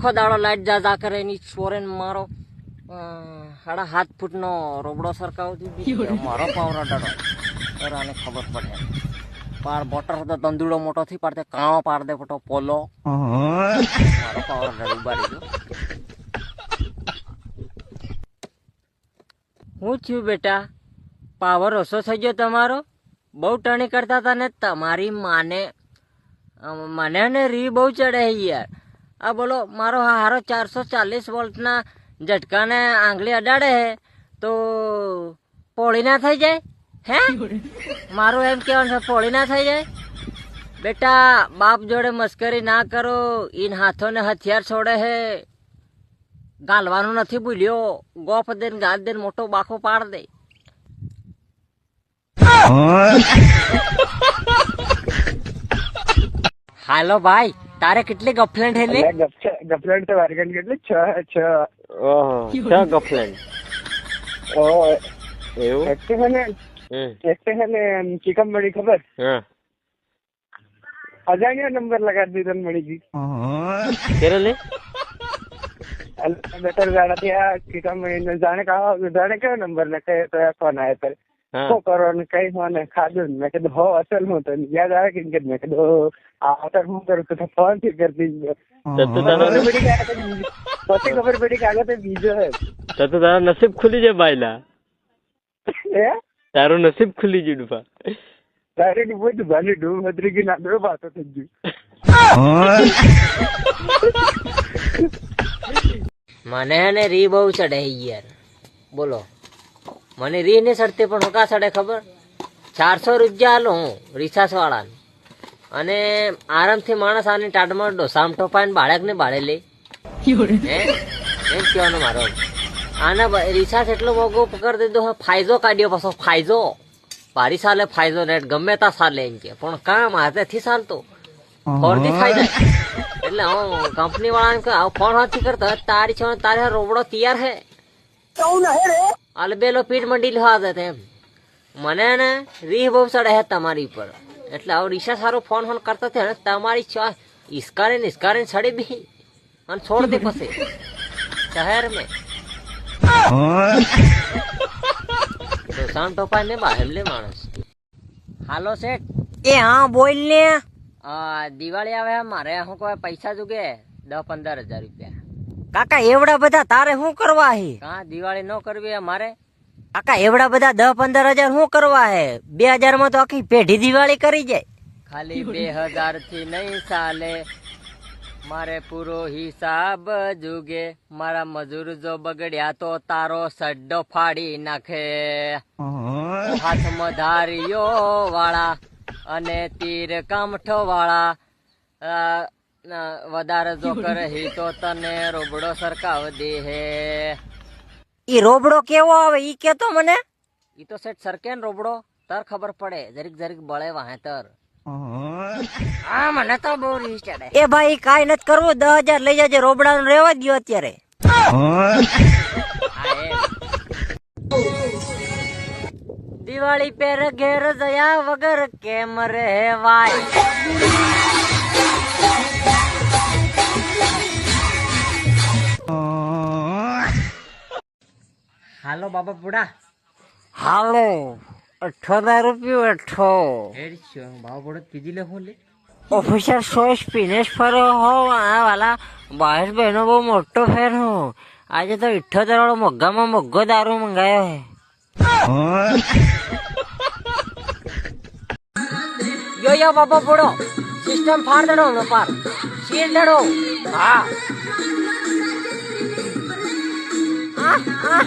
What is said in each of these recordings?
આખો દાડો લાઈટ જા જા કરે એની ચોરે મારો. સાડા સાત ફૂટનો રોબડો સરકાવતી મારો પાવરો ડરો આને ખબર પડે. પાર બોટર તો તંદુડો મોટો થી પાડતે કાણો પાર દે ફોટો પોલો. મારો પાવરો ડર ઉબાડી ગયો. હું થયું બેટા? પાવર ઓછો થઈ ગયો તમારો? બહુ ટણી કરતા હતા ને તમારી માને મને ને રી બહુ ચડે છે યાર. આ બોલો મારો હારો ચારસો ચાલીસ વોલ્ટના ઝટકાને આંગળી અડાડે હે તો પોળી ના થઈ જાય? હે? મારું એમ કહેવાનું છે પોળી ના થઈ જાય? બેટા બાપ જોડે મસ્કરી ના કરો ઈન હાથોને હથિયાર છોડે હે. ગાલવાનું નથી ભૂલ્યો ગોપ દે ને ગાલ દે મોટો બાખો પાડ દે. હાલો ભાઈ તારે કેટલી ગફલેન્ટ હે લે ગફલેટ તો વારગણ કેટલી છ છ ઓહો છ ગફલેન્ટ ઓ એવું એક તો છે ને એક તો છે ચિકન મળી ખબર હા અજાણ્યો નંબર લગાડી દીધો મળી ગઈ કેરે લે બેટર જાણે ત્યાં ચિકન મળી જાણે કહો જાણે કયો નંબર લખે કયો તો ફોન આવ્યો શું કરો ને કઈ અને ખાધું ને મેં કીધું હો અસલ હું તો યાદ આવે કે મેં કીધું આ અસલ હું કરું તો ફોનથી કરતી. તો તું તો પછી ખબર પડી કે આગળ તો બીજો હે તો તો તારો નસીબ ખુલી જાય બાયલા. એ તારું નસીબ ખુલી ગયું ડુફા તારે ડૂબો ડૂબાની ડૂબ મદરી ગઈ નાદરો બાતો થઈ ગયું મને ને રી બહુ ચડે યાર બોલો. મને રી ને ચડતી પણ હું કાં ખબર? ચારસો રૂપિયા આલો હું રિસાસ વાળાને અને આરામથી માણસ આને ટાટમાં ડોસામ ટોપાઈને બાળકને બાળે લે. હે? એમ કહેવાનો મારો આના રિસાસ એટલો મોગો પકડી દીધો હે, ફાયદો કાઢ્યો પાછો ફાયદો. ભારી સાલે ફાયદો નેટ ગમે તા સાલે એમ કે. પણ કામ હાથેથી ચાલતો. ફોરથી ખાઈ જાય એટલે હું કંપની વાળાને ફોન હાથથી કરતો તારી છો તારે રોબડો તૈયાર હે. અલબેલો પીઠ મંડી લેવા હતા એમ. મને ને રીહ બહુ ચડે હે તમારી પર એટલે આવો રિક્ષા સારો ફોન ફોન કરતા થયા ને તમારી ચા ઇસ્કારે ને ઇસ્કારે છડી બી અને છોડ દે પછી. શહેર મેં. દોસાન ટોપા ને એમ લે માણસ. હાલો શેઠ. એ હા બોલ ને. દિવાળી આવે હે મારે શું કહે પૈસા જુગે દસ પંદર હજાર રૂપિયા. કાકા એવડા બધા તારે શું કરવા હે? હા દિવાળી ન કરવી મારે? કાકા એવડા બધા દસ પંદર હજાર શું કરવા હે? બે હજારમાં તો આખી પેઢી દિવાળી કરી જાય. ખાલી બે હજારથી નહીં ચાલે. મારે પૂરો હિસાબ જુગે. મારા મજૂર જો બગડ્યા તો તારો સડ્ડો ફાડી નાખે. હાથમાં ધારીઓ વાળા અને તીર કામઠો વાળા. વધારે જો કરે હી તો તને રોબડો સરકાવ દે હે. ઈ રોબડો કેવો આવે? ઈ કેતો મને. ઈ તો સેટ સરકે ને રોબડો. તર ખબર પડે. જરીક જરીક બળે વાહે તર. હા મને તો બહુ રીસ ચડે. એ ભાઈ કાઈ નથી કરવું. દસ હજાર લઈ જજે રોબડા નું રેવા દો અત્યારે. દિવાળી પેર ઘેર જયા વગર કેમ રહેવાય હાલો બાબા બુડા. હાલો અઠોતેર રૂપિયો અઠો બાબા બુડા પીજી લે હું લે? ઓફિસર સોસ પીનેશ ફરો હો આ વાલા બાવીસ બહેનો બહુ મોટો ફેન હું. આજે તો ઇઠ્ઠોતેર વાળો મોઘામાં મોઘો દારૂ મંગાયો હે. યો યો બાબા બુડો. સિસ્ટમ ફાડ દેડો હમણાં પાર સીલ દેડો હા આહ, આહ.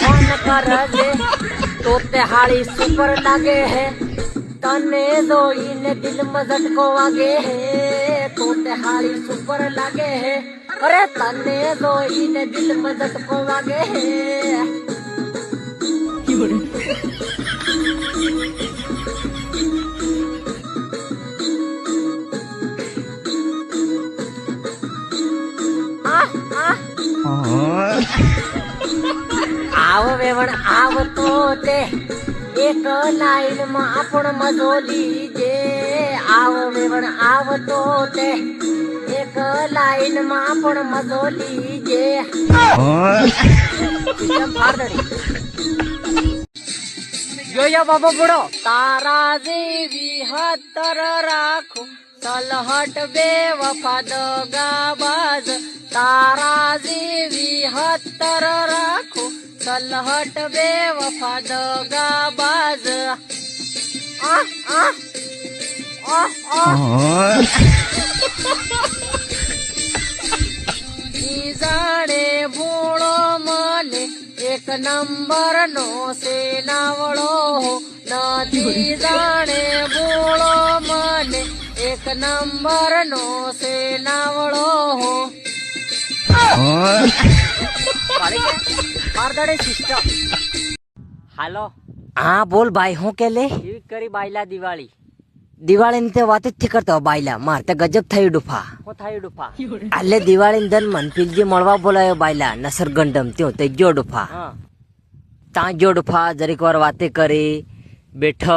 ફોન કરજે તો તે હાળી સુપર લાગે હે તને જોઈને દિલમાં ઝટકો વાગે હે તો તે હાળી સુપર લાગે હે અરે તને આવ વેવણ આવતો તે એક લાઈનમાં આપણ મજો લીજે આવ વેવણ આવતો તે એક એક લાઈનમાં પણ મજો લીજે જોયો બાબા બુડો? તારા જેવી હતર રાખું, તલહટ બે વફા દગાબાજ તારા જેવી હતર રાખો સલહટ બે વફા દગાબાજ આ આ આ આ ઈ જાણે ભૂણો મને એક નંબર નો સેનાવળો નથી જાણે ભૂણો મને એક નંબર નો સેનાવળો હાલો. હા બોલ ભાઈ હું કે લે? એવી કરી બાયલા દિવાળી. દિવાળીની તે વાત જ થી કરતો બાયલા. માર તે ગજબ થયું ડુફા. હું થાય ડુફા? એટલે દિવાળી ધન મનપીલજી મળવા બોલાયો બાયલા. નસર ગંડમ ત્યો તે ગયો ડુફા. હા. ત્યાં ગયો ડુફા જરીક વાર વાતે કરી બેઠ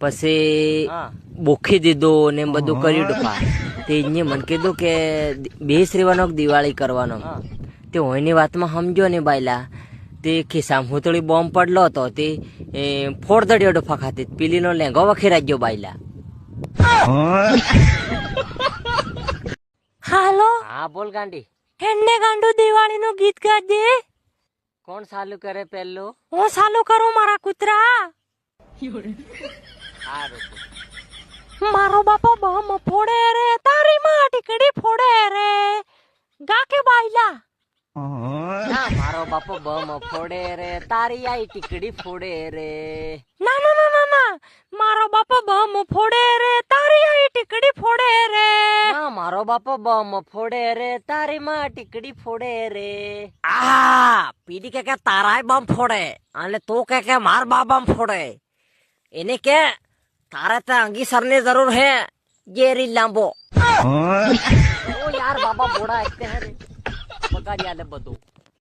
પછી બોખી દીધો ને એમ બધું કર્યું ડુફા. તે મન કીધું કે બેસ રેવાનો દિવાળી કરવાનો. હા. તે હોયની વાતમાં સમજો ને બાયલા. તે ખિસ્સામાં હુતળી બોમ્બ પડલો હતો. તે ફોડ દડ્યો ડોફા ખાતે પીલીનો લેંગો વખી ગયો બાયલા. હાલો? હા બોલ ગાંડી. હેન્ને ગાંડુ દિવાળી નું ગીત ગાજે કોણ સાલું કરે પહેલું હું સાલું કરું મારા કૂતરા? મારો બાપા બમ ફોડે રે તારી માં ટીકડી ફોડે રે. ગા કે બાયલા? ના મારો બાપો બમ ફોડે રે તારી આઈ ટીકડી ફોડે રે ના ના ના ના ના મારો બાપા બમ ફોડે રે તારી આઈ ટીકડી ફોડે રે ના મારો બાપો બમ ફોડે રે તારી માં ટીકડી ફોડે રે આ પીડી કે કે તારાય બમ ફોડે અને તું કે કે માર બા બમ ફોડે એને કે તારે તે અંગીસરની જરૂર હે જેરી લાંબો ઓ યાર બાબા બોડા એકતે હે રે બગાડી આલે